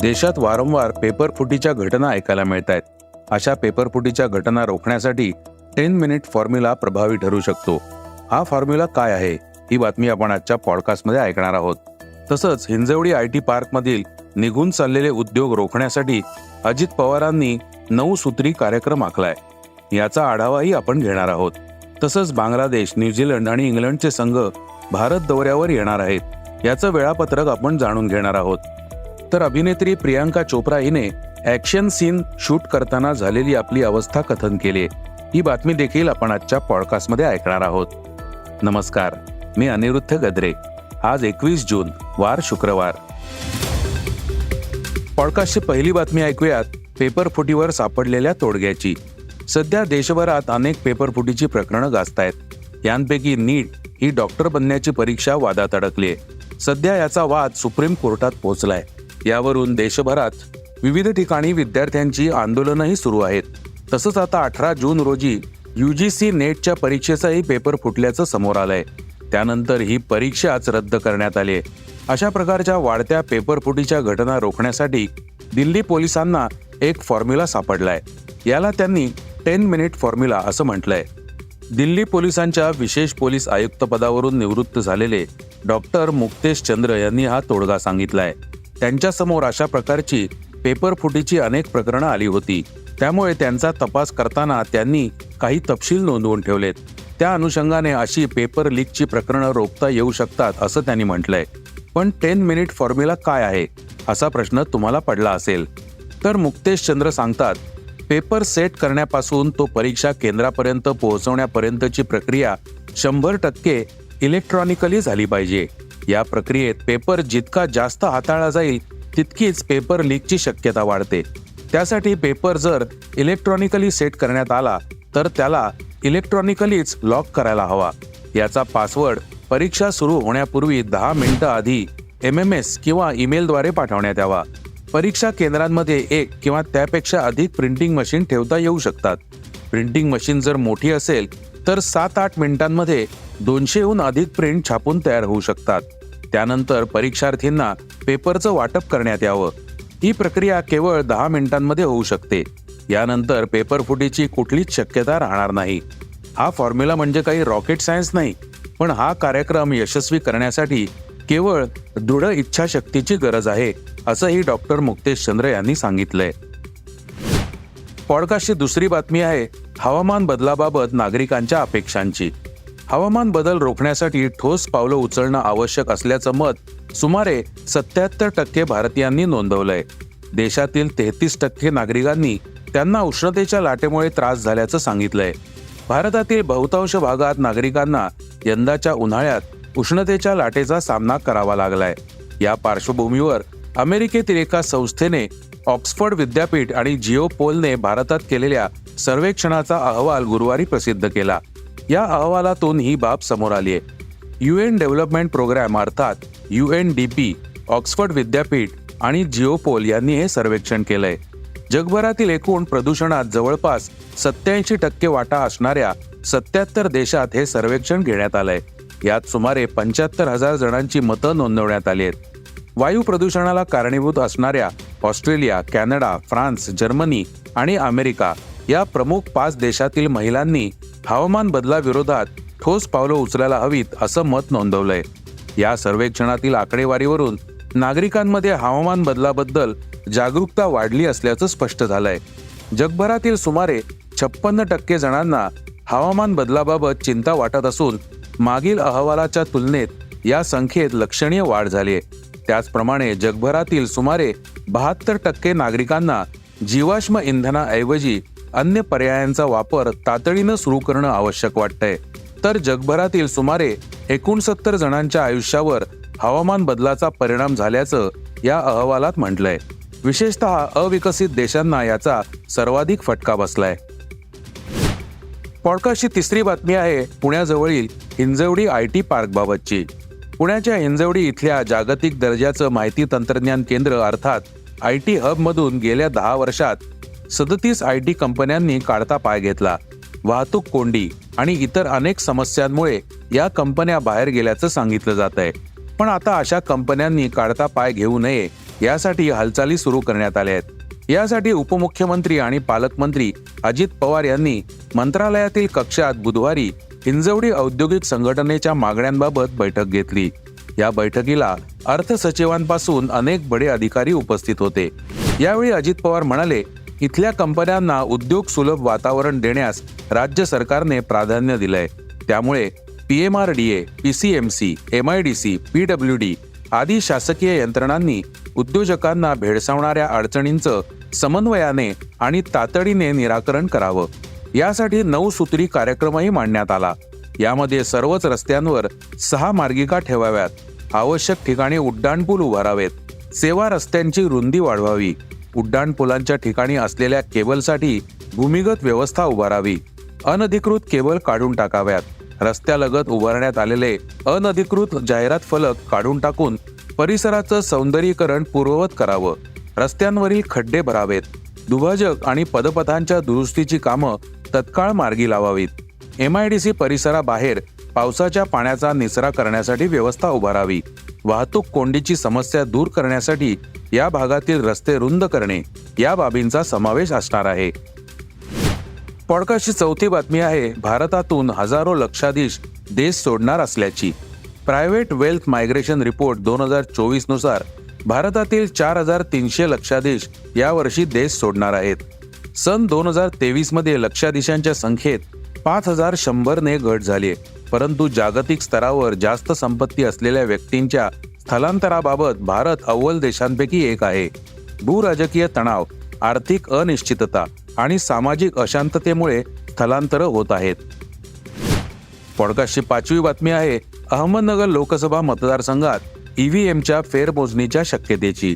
देशात वारंवार पेपरफुटीच्या घटना ऐकायला मिळत आहेत अशा पेपरफुटीच्या घटना रोखण्यासाठी टेन मिनिट फॉर्म्युला प्रभावी ठरू शकतो. हा फॉर्म्युला काय आहे? ही बातमी आपण आजच्या पॉडकास्टमध्ये ऐकणार आहोत. तसंच हिंजवडी आय टी पार्कमधील निघून चाललेले उद्योग रोखण्यासाठी अजित पवारांनी नऊ सूत्री कार्यक्रम आखलाय. याचा आढावाही आपण घेणार आहोत. तसंच बांगलादेश न्यूझीलंड आणि इंग्लंडचे संघ भारत दौऱ्यावर येणार आहेत. याचं वेळापत्रक आपण जाणून घेणार आहोत. तर अभिनेत्री प्रियांका चोप्रा हिने ऍक्शन सीन शूट करताना झालेली आपली अवस्था कथन केली. ही बातमी देखील आपण आजच्या पॉडकास्टमध्ये ऐकणार आहोत. नमस्कार मी अनिरुद्ध गद्रे. आज एकवीस जून वार शुक्रवार. पॉडकास्टची पहिली बातमी ऐकूयात पेपरफुटीवर सापडलेल्या तोडग्याची. सध्या देशभरात अनेक पेपरफुटीची प्रकरणं गाजतायत. यांपैकी नीट ही डॉक्टर बनण्याची परीक्षा वादात अडकली सध्या याचा वाद सुप्रीम कोर्टात पोहोचलाय यावरून देशभरात विविध ठिकाणी विद्यार्थ्यांची आंदोलनही सुरू आहेत. तसंच आता अठरा जून रोजी यू जी सी नेटच्या परीक्षेचाही पेपर फुटल्याचं समोर आलंय. त्यानंतर ही परीक्षाच रद्द करण्यात आली आहे. अशा प्रकारच्या वाढत्या पेपरफुटीच्या घटना रोखण्यासाठी दिल्ली पोलिसांना एक फॉर्म्युला सापडलाय. याला त्यांनी टेन मिनिट फॉर्म्युला असं म्हटलंय. दिल्ली पोलिसांच्या विशेष पोलीस आयुक्त पदावरून निवृत्त झालेले डॉक्टर मुक्तेश चंद्र यांनी हा तोडगा सांगितलाय. त्यांच्यासमोर अशा प्रकारची पेपरफुटीची अनेक प्रकरणं आली होती. त्यामुळे त्यांचा तपास करताना त्यांनी काही तपशील नोंदवून ठेवलेत. त्या अनुषंगाने अशी पेपर लीकची प्रकरणं रोखता येऊ शकतात असं त्यांनी म्हटलंय. पण टेन मिनिट फॉर्म्युला काय आहे? असा प्रश्न तुम्हाला पडला असेल. तर मुक्तेश चंद्र सांगतात पेपर सेट करण्यापासून तो परीक्षा केंद्रापर्यंत पोहोचवण्यापर्यंतची प्रक्रिया शंभर टक्के इलेक्ट्रॉनिकली झाली पाहिजे. या प्रक्रियेत पेपर जितका जास्त हाताळला जाईल तितकीच पेपर लीकची शक्यता वाढते. त्यासाठी पेपर जर इलेक्ट्रॉनिकली सेट करण्यात आला तर त्याला इलेक्ट्रॉनिकलीच लॉक करायला हवा. याचा पासवर्ड परीक्षा सुरू होण्यापूर्वी दहा मिनिटं आधी एम एम एस किंवा ईमेलद्वारे पाठवण्यात यावा. परीक्षा केंद्रांमध्ये एक किंवा त्यापेक्षा अधिक प्रिंटिंग मशीन ठेवता येऊ शकतात. प्रिंटिंग मशीन जर मोठी असेल तर सात आठ मिनिटांमध्ये दोनशेहून अधिक प्रिंट छापून तयार होऊ शकतात. त्यानंतर परीक्षार्थींना पेपरचं वाटप करण्यात यावं. ही प्रक्रिया केवळ दहा मिनिटांमध्ये होऊ शकते. यानंतर पेपर फुटीची कुठलीच शक्यता राहणार नाही. हा फॉर्म्युला म्हणजे काही रॉकेट सायन्स नाही पण हा कार्यक्रम यशस्वी करण्यासाठी केवळ दृढ इच्छाशक्तीची गरज आहे असंही डॉक्टर मुक्तेश चंद्र यांनी सांगितलंय. पॉडकास्टची दुसरी बातमी आहे हवामान बदलाबाबत नागरिकांच्या अपेक्षांची. हवामान बदल रोखण्यासाठी ठोस पावलं उचलणं आवश्यक असल्याचं मत सुमारे सत्याहत्तर टक्के भारतीयांनी नोंदवलंय. देशातील तेहतीस टक्के नागरिकांनी त्यांना उष्णतेच्या लाटेमुळे त्रास झाल्याचं सांगितलंय. भारतातील बहुतांश भागात नागरिकांना यंदाच्या उन्हाळ्यात उष्णतेच्या लाटेचा सामना करावा लागलाय. या पार्श्वभूमीवर अमेरिकेतील एका संस्थेने ऑक्सफर्ड विद्यापीठ आणि जिओ पोलने भारतात केलेल्या सर्वेक्षणाचा अहवाल गुरुवारी प्रसिद्ध केला. या अहवालातून ही बाब समोर आली आहे. यू एन डेव्हलपमेंट प्रोग्राम अर्थात एन डी पी ऑक्सफर्ड विद्यापीठ आणि जिओपोल यांनी हे सर्वेक्षण केलंय. जगभरातील एकूण प्रदूषणात जवळपास सत्याऐंशी टक्के वाटा असणाऱ्या सत्याहत्तर देशात हे सर्वेक्षण घेण्यात आलंय. यात सुमारे पंच्याहत्तर हजार जणांची मतं नोंदवण्यात आली आहेत. वायू प्रदूषणाला कारणीभूत असणाऱ्या ऑस्ट्रेलिया कॅनडा फ्रान्स जर्मनी आणि अमेरिका या प्रमुख पाच देशातील महिलांनी हवामान बदलाविरोधात ठोस पावलं उचलायला हवीत असं मत नोंदवलंय. या सर्वेक्षणातील आकडेवारीवरून नागरिकांमध्ये हवामान बदलाबद्दल जागरूकता वाढली असल्याचं स्पष्ट झालंय. जगभरातील सुमारे छप्पन्न टक्के जणांना हवामान बदलाबाबत चिंता वाटत असून मागील अहवालाच्या तुलनेत या संख्येत लक्षणीय वाढ झाली आहे त्याचप्रमाणे जगभरातील सुमारे बहात्तर टक्के नागरिकांना जीवाश्म इंधनाऐवजी अन्य पर्यायांचा वापर तातडीनं सुरू करणं आवश्यक वाटतंय. तर जगभरातील सुमारे एकोणसत्तर जणांच्या आयुष्यावर हवामान बदलाचा परिणाम झाल्याचं या अहवालात म्हटलंय. विशेषतः अविकसित देशांना याचा सर्वाधिक फटका बसलाय. पॉडकास्टची तिसरी बातमी आहे पुण्याजवळील हिंजवडी आय टी पार्क बाबतची. पुण्याच्या हिंजवडी इथल्या जागतिक दर्जाचं माहिती तंत्रज्ञान केंद्र अर्थात आय टी हबमधून गेल्या दहा वर्षात सदतीस आय टी कंपन्यांनी काढता पाय घेतला. वाहतूक कोंडी आणि इतर अनेक समस्यांमुळे या कंपन्या बाहेर गेल्याचं सांगितलं जात आहे पण आता अशा कंपन्यांनी काढता पाय घेऊ नये यासाठी हालचाली सुरू करण्यात आल्या आहेत. यासाठी उपमुख्यमंत्री आणि पालकमंत्री अजित पवार यांनी मंत्रालयातील कक्षात बुधवारी हिंजवडी औद्योगिक संघटनेच्या मागण्यांबाबत बैठक घेतली. या बैठकीला अर्थ सचिवांपासून अनेक बडे अधिकारी उपस्थित होते. यावेळी अजित पवार म्हणाले इथल्या कंपन्यांना उद्योग सुलभ वातावरण देण्यास राज्य सरकारने प्राधान्य दिलंय. त्यामुळे P M R D A P C M C M I D C P W D आदी शासकीय यंत्रणांनी उद्योजकांना भेडसावणाऱ्या अडचणींचं समन्वयाने आणि तातडीने निराकरण करावं. यासाठी नऊ सूत्री कार्यक्रमही मांडण्यात आला. यामध्ये सर्वच रस्त्यांवर सहा मार्गिका ठेवाव्यात. आवश्यक ठिकाणी उड्डाणपूल उभारावेत. सेवा रस्त्यांची रुंदी वाढवावी. उड्डाणपुलांच्या ठिकाणी असलेल्या केबलसाठी भूमिगत व्यवस्था उभारावी. अनधिकृत केबल काढून टाकाव्यात. रस्त्यालगत उभारण्यात आलेले अनधिकृत जाहिरात फलक काढून टाकून परिसराचं सौंदर्यीकरण पूर्ववत करावं. रस्त्यांवरील खड्डे भरावेत. दुभाजक आणि पदपथांच्या दुरुस्तीची कामं तत्काळ मार्गी लावावीत. एमआयडीसी परिसराबाहेर पावसाच्या पाण्याचा निचरा करण्यासाठी व्यवस्था उभारावी. वाहतूक कोंडीची समस्या दूर करण्यासाठी या भागातील रस्ते रुंद करणे या बाबींचा समावेश असणार आहे. पॉडकास्टची चौथी बातमी आहे भारतातून हजारो लक्षाधीश देश सोडणार असल्याची. प्रायव्हेट वेल्थ मायग्रेशन रिपोर्ट दोन हजार चोवीसनुसार भारतातील चार हजार तीनशे लक्षाधीश यावर्षी देश सोडणार आहेत. सन दोन हजार तेवीसमध्ये लक्षाधीशांच्या संख्येत पाच हजार शंभरने घट झाली आहे परंतु जागतिक स्तरावर जास्त संपत्ती असलेल्या व्यक्तींच्या स्थलांतराबाबत भारत अव्वल देशांपैकी एक आहे. भूराजकीय तणाव आर्थिक अनिश्चितता आणि सामाजिक अशांततेमुळे स्थलांतर होत आहेत. पॉडकास्टची पाचवी बातमी आहे अहमदनगर लोकसभा मतदारसंघात ईव्हीएमच्या फेरमोजणीच्या शक्यतेची.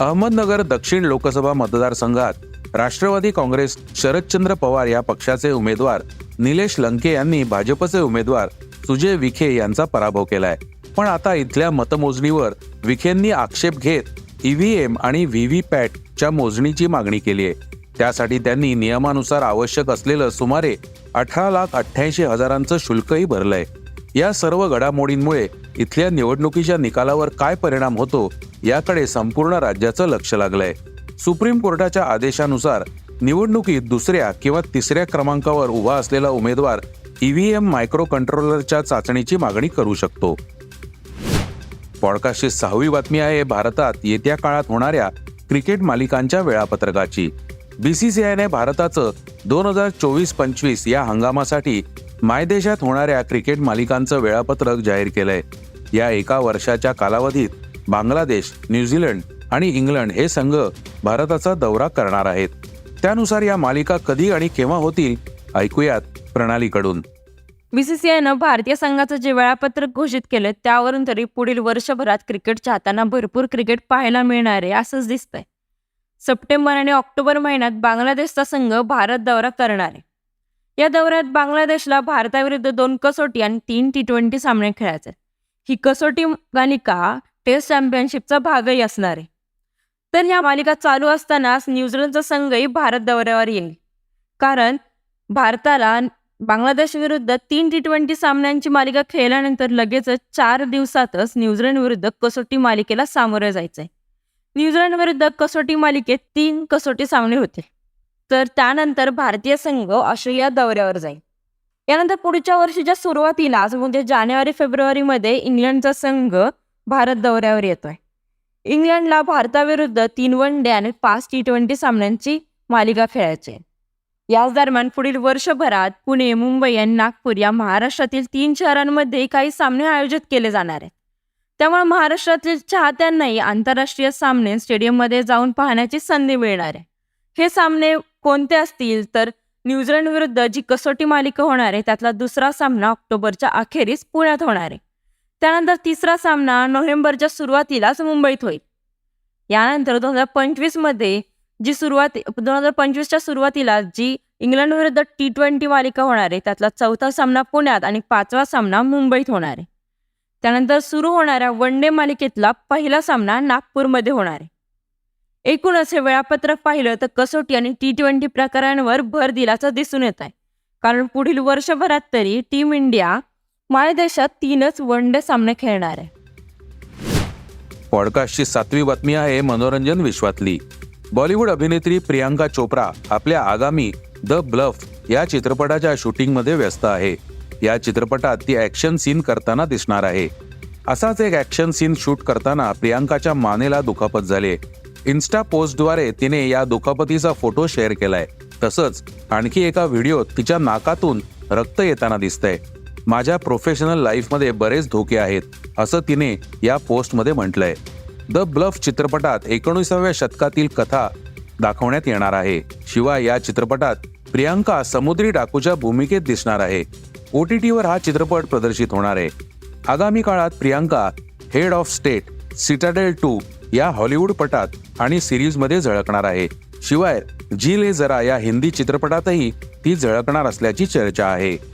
अहमदनगर दक्षिण लोकसभा मतदारसंघात राष्ट्रवादी काँग्रेस शरदचंद्र पवार या पक्षाचे उमेदवार निलेश लंके यांनी भाजपचे उमेदवार सुजय विखे यांचा पराभव केलाय. पण आता इथल्या मतमोजणीवर विखेंनी आक्षेप घेत ईव्हीएम आणि व्हीव्हीपॅटच्या मोजणीची मागणी केली आहे त्यासाठी त्यांनी नियमानुसार आवश्यक असलेलं सुमारे अठरा लाख अठ्ठ्याऐंशी हजारांचं शुल्कही भरलंय. या सर्व घडामोडींमुळे इथल्या निवडणुकीच्या निकालावर काय परिणाम होतो याकडे संपूर्ण राज्याचं लक्ष लागलंय. सुप्रीम कोर्टाच्या आदेशानुसार निवडणुकीत दुसऱ्या किंवा तिसऱ्या क्रमांकावर उभा असलेला उमेदवार ईव्हीएम मायक्रो कंट्रोलरच्या चाचणीची मागणी करू शकतो. पॉडकास्टची सहावी बातमी आहे भारतात येत्या काळात होणाऱ्या क्रिकेट मालिकांच्या वेळापत्रकाची. बीसीसीआयने भारताचं दोन हजार चोवीस पंचवीस या हंगामासाठी मायदेशात होणाऱ्या क्रिकेट मालिकांचं वेळापत्रक जाहीर केलंय. या एका वर्षाच्या कालावधीत बांगलादेश न्यूझीलंड आणि इंग्लंड हे संघ भारताचा दौरा करणार आहेत. त्यानुसार या मालिका कधी आणि केव्हा होतील ऐकूयात प्रणालीकडून. बीसीसीआयनं भारतीय संघाचं जे वेळापत्रक घोषित केलं त्यावरून तरी पुढील वर्षभरात क्रिकेट चाहताना भरपूर क्रिकेट पाहायला मिळणार आहे असंच दिसतंय. सप्टेंबर आणि ऑक्टोबर महिन्यात बांगलादेशचा संघ भारत दौरा करणार आहे. या दौऱ्यात बांगलादेशला भारताविरुद्ध दोन कसोटी आणि तीन टी ट्वेंटी सामने खेळायचे ही कसोटी मालिका टेस्ट चॅम्पियनशिपचा भागही असणार आहे. तर या मालिका चालू असतानाच न्यूझीलंडचा संघही भारत दौऱ्यावर येईल. कारण भारताला बांगलादेश विरुद्ध तीन टी ट्वेंटी सामन्यांची मालिका खेळल्यानंतर लगेचच चार दिवसातच न्यूझीलंड विरुद्ध कसोटी मालिकेला सामोरे जायचंय. न्यूझीलंड विरुद्ध कसोटी मालिकेत तीन कसोटी सामने होते. तर त्यानंतर भारतीय संघ ऑस्ट्रेलिया दौऱ्यावर जाईल. यानंतर पुढच्या वर्षीच्या सुरुवातीलाच म्हणजे जानेवारी फेब्रुवारीमध्ये इंग्लंडचा संघ भारत दौऱ्यावर येतोय. इंग्लंडला भारताविरुद्ध तीन वन डे आणि पाच टी ट्वेंटी सामन्यांची मालिका खेळायची. याच दरम्यान पुढील वर्षभरात पुणे मुंबई आणि नागपूर या महाराष्ट्रातील तीन शहरांमध्ये काही सामने आयोजित केले जाणार आहेत. त्यामुळे महाराष्ट्रातील चाहत्यांनाही आंतरराष्ट्रीय सामने स्टेडियममध्ये जाऊन पाहण्याची संधी मिळणार आहे. हे सामने कोणते असतील तर न्यूझीलंड विरुद्ध जी कसोटी मालिका होणार आहे त्यातला दुसरा सामना ऑक्टोबरच्या अखेरीस पुण्यात होणार आहे. त्यानंतर तिसरा सामना नोव्हेंबरच्या सुरुवातीलाच मुंबईत होईल. यानंतर दोन हजार पंचवीसमध्ये जी सुरुवात दोन हजार पंचवीसच्या सुरुवातीला जी इंग्लंड विरुद्ध टी ट्वेंटी मालिका होणार आहे त्यातला चौथा सामना पुण्यात आणि पाचवा सामना मुंबईत होणार आहे. त्यानंतर सुरू होणाऱ्या वन डे मालिकेतला पहिला सामना नागपूरमध्ये होणार आहे. एकूणच हे वेळापत्रक पाहिलं तर कसोटी आणि टी ट्वेंटी प्रकारांवर भर दिल्याचं दिसून येत आहे. कारण पुढील वर्षभरात तरी टीम इंडिया मायदेशात तीनच वन डे सामने खेळणार आहे. पॉडकास्टची सातवी बातमी आहे मनोरंजन विश्वातली. बॉलिवूड अभिनेत्री प्रियांका चोप्रा आपल्या आगामी द ब्लफ या चित्रपटाच्या शूटिंगमध्ये व्यस्त आहे. या चित्रपटात ती ॲक्शन सीन करताना दिसणार आहे. असाच एक ॲक्शन सीन शूट करताना प्रियांकाच्या मानेला दुखापत झाली इन्स्टा पोस्टद्वारे तिने या दुखापतीचा फोटो शेअर केलाय. तसंच आणखी एका व्हिडिओत तिच्या नाकातून रक्त येताना दिसतंय. माझ्या प्रोफेशनल लाईफमध्ये बरेच धोके आहेत असं तिने या पोस्टमध्ये म्हटलंय. द ब्लफ चित्रपटात एकोणीसाव्या शतकातील कथा दाखवण्यात येणार आहे. शिवाय या चित्रपटात प्रियांका समुद्री डाकूच्या भूमिकेत दिसणार आहे. ओ टी टीवर हा चित्रपट प्रदर्शित होणार आहे. आगामी काळात Priyanka head of state Citadel two या हॉलिवूड पटात आणि सिरीजमध्ये झळकणार आहे. शिवाय जी ले जरा या हिंदी चित्रपटातही ती झळकणार असल्याची चर्चा आहे.